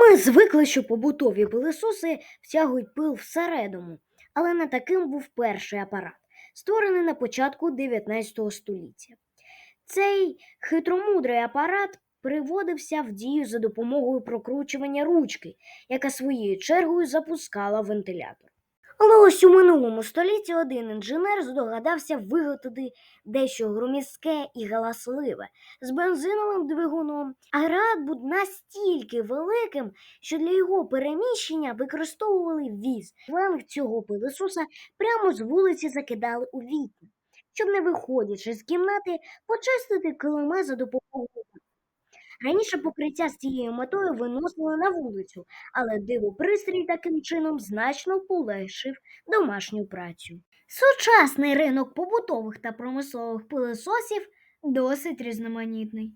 Ми звикли, що побутові пилисоси втягують пил всередину, але не таким був перший апарат, створений на початку 19 століття. Цей хитромудрий апарат приводився в дію за допомогою прокручування ручки, яка своєю чергою запускала вентилятор. Але ось у минулому столітті один інженер здогадався виготовити дещо громіздке і галасливе з бензиновим двигуном. Агрегат був настільки великим, що для його переміщення використовували віз. Фланг цього пилососа прямо з вулиці закидали у вікна, щоб, не виходячи з кімнати, почистити килими за допомогою. Раніше покриття з цією метою виносили на вулицю, але дивопристрій таким чином значно полегшив домашню працю. Сучасний ринок побутових та промислових пилососів досить різноманітний.